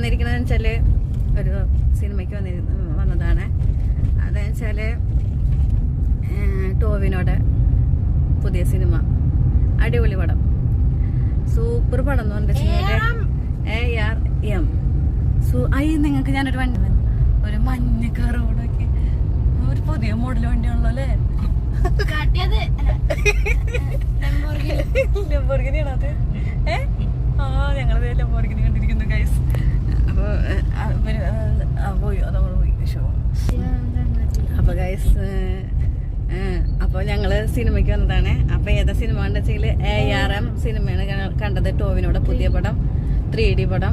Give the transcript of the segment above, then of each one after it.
വന്നിരിക്കണെന്ന് വെച്ചാൽ ഒരു സിനിമയ്ക്ക് വന്നിരുന്നു വന്നതാണ്. അതെന്ന് വെച്ചാൽ ഏഹ്, ടോവിനോടെ പുതിയ സിനിമ. അടിപൊളി പടം. സൂപ്പർ പടം എന്ന് പറഞ്ഞിട്ടുണ്ടെങ്കിൽ എ ആർ എം സൂ ഐ നിങ്ങൾക്ക് ഞാനൊരു വണ്ടി. ഒരു മഞ്ഞ കറോടൊക്കെ ഒരു പുതിയ മോഡൽ വണ്ടിയാണല്ലോ അല്ലേ? ലംബോർഗിനിയാണോ അത് ഏ? ആ ഞങ്ങളത് ലംബോർഗിനി കണ്ടിരിക്കുന്നു ഗൈസ് അപ്പോൾ ഇവർ ആ, പോയി അതവിടെ പോയി ഷോ അപ്പോൾ ഗൈസ് അപ്പോൾ ഞങ്ങൾ സിനിമയ്ക്ക് വന്നതാണ്. അപ്പോൾ ഏതാ സിനിമ എന്ന് വെച്ചാൽ എ ആർ എം സിനിമയാണ് കണ്ടത്. ടോവിനോടെ പുതിയ പടം. ത്രീ ഡി പടം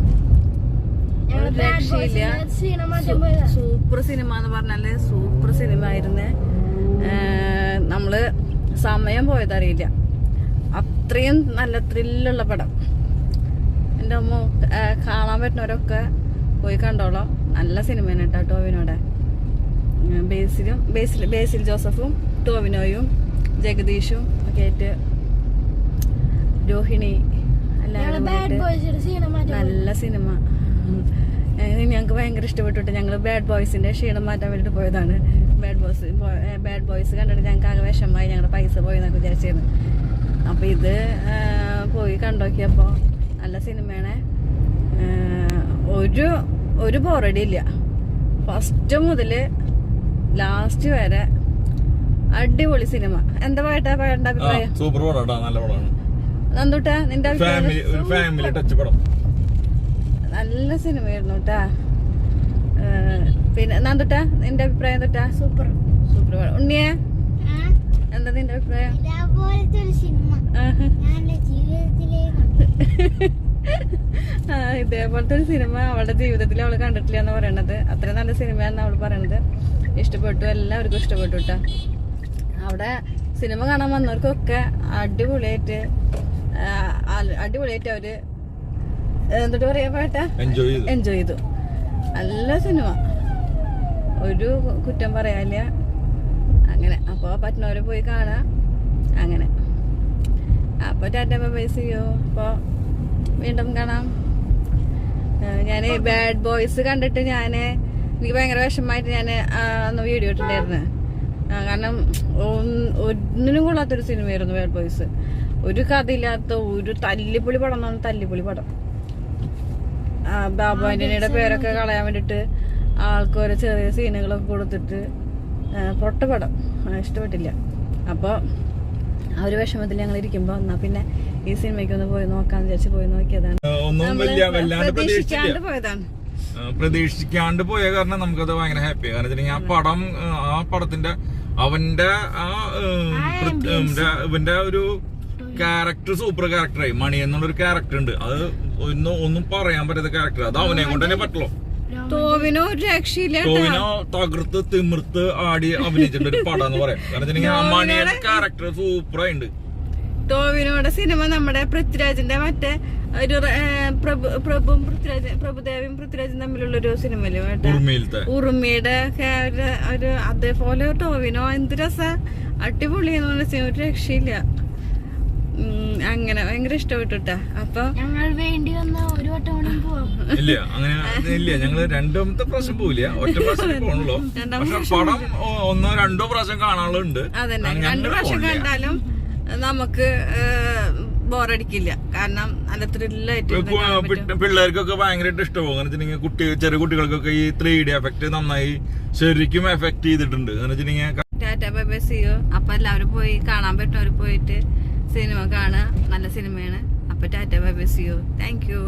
ഒരു രക്ഷയില്ല. സൂപ്പർ സിനിമ എന്ന് പറഞ്ഞാൽ സൂപ്പർ സിനിമ ആയിരുന്നു നമ്മൾ സമയം പോയതറിയില്ല. അത്രയും നല്ല ത്രില്ലുള്ള പടം. എന്റെ അമ്മ കാണാൻ പറ്റുന്നവരൊക്കെ പോയി കണ്ടോളോ. നല്ല സിനിമയാണ് കേട്ടോ ടോവിനോടെ. ബേസിലും ബേസിൽ ബേസിൽ ജോസഫും ടോവിനോയും ജഗദീഷും ഒക്കെ ആയിട്ട് രോഹിണി നല്ല സിനിമ. ഞങ്ങൾക്ക് ഭയങ്കര ഇഷ്ടപ്പെട്ടിട്ട് ഞങ്ങൾ ബാഡ് ബോയ്സിന്റെ ക്ഷീണം മാറ്റാൻ വേണ്ടിട്ട് പോയതാണ്. ബാഡ് ബോയ്സ് ബാഡ് ബോയ്സ് കണ്ടിട്ട് ഞങ്ങൾക്ക് ആകെ വിഷമമായി ഞങ്ങളുടെ പൈസ പോയി എന്നൊക്കെ വിചാരിച്ചിരുന്നു. അപ്പൊ ഇത് പോയി കണ്ടോക്കിയപ്പോ നല്ല സിനിമയാണ്. ഒരു ഒരു ബോറടി ഇല്ല ഫസ്റ്റ് മുതൽ ലാസ്റ്റ് വരെ അടിപൊളി സിനിമ. എന്താ പാട്ടാ? പാടേണ്ട അഭിപ്രായം? സൂപ്പർ പടാ നല്ല പടമാണ് നന്ദൂട്ടാ നിന്റെ അഭിപ്രായം? ഫാമിലി ഒരു ഫാമിലി ടച്ച് പടം. നല്ല സിനിമയായിരുന്നു കേട്ടാ. പിന്നെ നന്ദുട്ടാ നിന്റെ അഭിപ്രായം തൊട്ടാ സൂപ്പർ. സൂപ്പർ ഉണ്ണിയെ? എന്താ നിന്റെ അഭിപ്രായം? ഇതേപോലത്തെ ഒരു സിനിമ ഞാൻ എന്റെ ജീവിതത്തിലേ കണ്ടു ആ, ഇതേപോലത്തെ സിനിമ അവളുടെ ജീവിതത്തിൽ അവൾ കണ്ടിട്ടില്ല എന്ന് പറയണത്. അത്ര നല്ല സിനിമയാണെന്ന് അവൾ പറയണത്. ഇഷ്ടപ്പെട്ടു എല്ലാവർക്കും ഇഷ്ടപ്പെട്ടു കേട്ടാ. അവിടെ സിനിമ കാണാൻ വന്നവർക്കൊക്കെ അടിപൊളിയായിട്ട് അടിപൊളിയായിട്ട് അവർ എന്നിട്ട് പറയാ പേട്ട? എൻജോയ് ചെയ്തു. എൻജോയ് ചെയ്തു. നല്ല സിനിമ. ഒരു കുറ്റം പറയാനില്ല. അങ്ങനെ അപ്പോൾ പറ്റുന്നവരെ പോയി കാണാ. അങ്ങനെ. അപ്പൊ ടാറ്റ ബൈ ചെയ്യോ അപ്പോൾ വീണ്ടും കാണാം. ഞാൻ ബാഡ് ബോയ്സ് കണ്ടിട്ട് ഞാൻ എനിക്ക് ഭയങ്കര വിഷമമായിട്ട് ഞാൻ അന്ന് വീഡിയോ ഇട്ടിട്ടുണ്ടായിരുന്നു. കാരണം ഒന്ന് ഒന്നിനും കൊള്ളാത്തൊരു സിനിമയായിരുന്നു ബാഡ് ബോയ്സ് ഒരു കഥയില്ലാത്ത ഒരു തല്ലിപ്പൊളി പടം എന്നാണ് തല്ലിപ്പൊളി പടം. ബാബു ആന്റണിയുടെ പേരൊക്കെ കളയാൻ വേണ്ടിട്ട് ആൾക്ക് ഓരോ ചെറിയ സീനുകളൊക്കെ കൊടുത്തിട്ട് പൊട്ട പടം. ഇഷ്ടപ്പെട്ടില്ല. അപ്പോൾ ആ ഒരു വിഷമത്തിൽ ഞങ്ങൾ ഇരിക്കുമ്പോൾ എന്നാ പിന്നെ ഈ സിനിമയ്ക്ക് ഒന്ന് പോയി നോക്കാന്ന് വിചാരിച്ച് പോയി നോക്കിയതാണ്. പ്രതീക്ഷിക്കാണ്ട് പോയതാണ്. പോയ കാരണം നമുക്കത് ഭയങ്കര ഹാപ്പി കാരണം ആ പടം ആ പടത്തിന്റെ അവന്റെ ആ ഇവന്റെ ഒരു ക്യാരക്ടർ സൂപ്പർ ക്യാരക്ടറായി മണി എന്നുള്ളൊരു ക്യാരക്ടർ ഉണ്ട്. അത് ഒന്നും ഒന്നും പറയാൻ പറ്റാത്ത ക്യാരക്ടർ അത് അവനെ കൊണ്ട് തന്നെ പറ്റുള്ളൂ. ടോവിനോ ഒരു രക്ഷയില്ല ടോവിനോ തകർത്ത് തിമിർത്ത് ആടി അഭിനയിച്ചിട്ടുണ്ട് ഒരു പടം എന്ന് പറയാം. കാരണം മണിയുടെ ക്യാരക്ടർ സൂപ്പറായിട്ടുണ്ട് ടോവിനോടെ സിനിമ നമ്മുടെ പൃഥ്വിരാജിന്റെ മറ്റേ ഒരു പ്രഭു പ്രഭുവും പൃഥ്വിരാജ് പ്രഭുദേവിയും പൃഥ്വിരാജും തമ്മിലുള്ള ഒരു സിനിമയിലും ഉറുമിയുടെ ഒക്കെ ഒരു അതേപോലെ ടോവിനോ എന്ത് രസ? അടിപൊളി എന്ന് പറഞ്ഞ സിനിമ. ഒരു രക്ഷയില്ല. ഉം, അങ്ങനെ ഭയങ്കര ഇഷ്ടപ്പെട്ടുട്ടാ. അപ്പൊ ഞങ്ങൾ വേണ്ടി വന്ന ഒരു വട്ടം ഇല്ല അങ്ങനെ ഇല്ല. ഞങ്ങൾ രണ്ടാമത്തെ പ്രാവശ്യം പോവില്ല. ഒറ്റ പ്രാവശ്യം പോണല്ലോ പക്ഷെ പടം ഒന്നോ രണ്ടോ പ്രാവശ്യം കാണാനുള്ളത് അതന്നെ. ഞങ്ങൾ രണ്ടു പ്രാവശ്യം കണ്ടാലും നമുക്ക് ബോറടിക്കില്ല. കാരണം നല്ല ത്രില്ലായിട്ട് പിള്ളേർക്കൊക്കെ ഭയങ്കരമായിട്ട് കാരണം വെച്ചിട്ടുണ്ടെങ്കിൽ കുട്ടി ചെറിയ കുട്ടികൾക്കൊക്കെ ഈ ത്രീ ഡി എഫക്ട് നന്നായി ശരിക്കും എഫക്ട് ചെയ്തിട്ടുണ്ട്. കാരണം വെച്ചിട്ടുണ്ടെങ്കിൽ ടാറ്റ ബൈ ബൈ സിയോ. അപ്പൊ എല്ലാവരും പോയി കാണാൻ പറ്റുന്നവർ പോയിട്ട് സിനിമ കാണുക. നല്ല സിനിമയാണ്. അപ്പൊ ടാറ്റ ബൈ ബൈ സിയോ. Thank you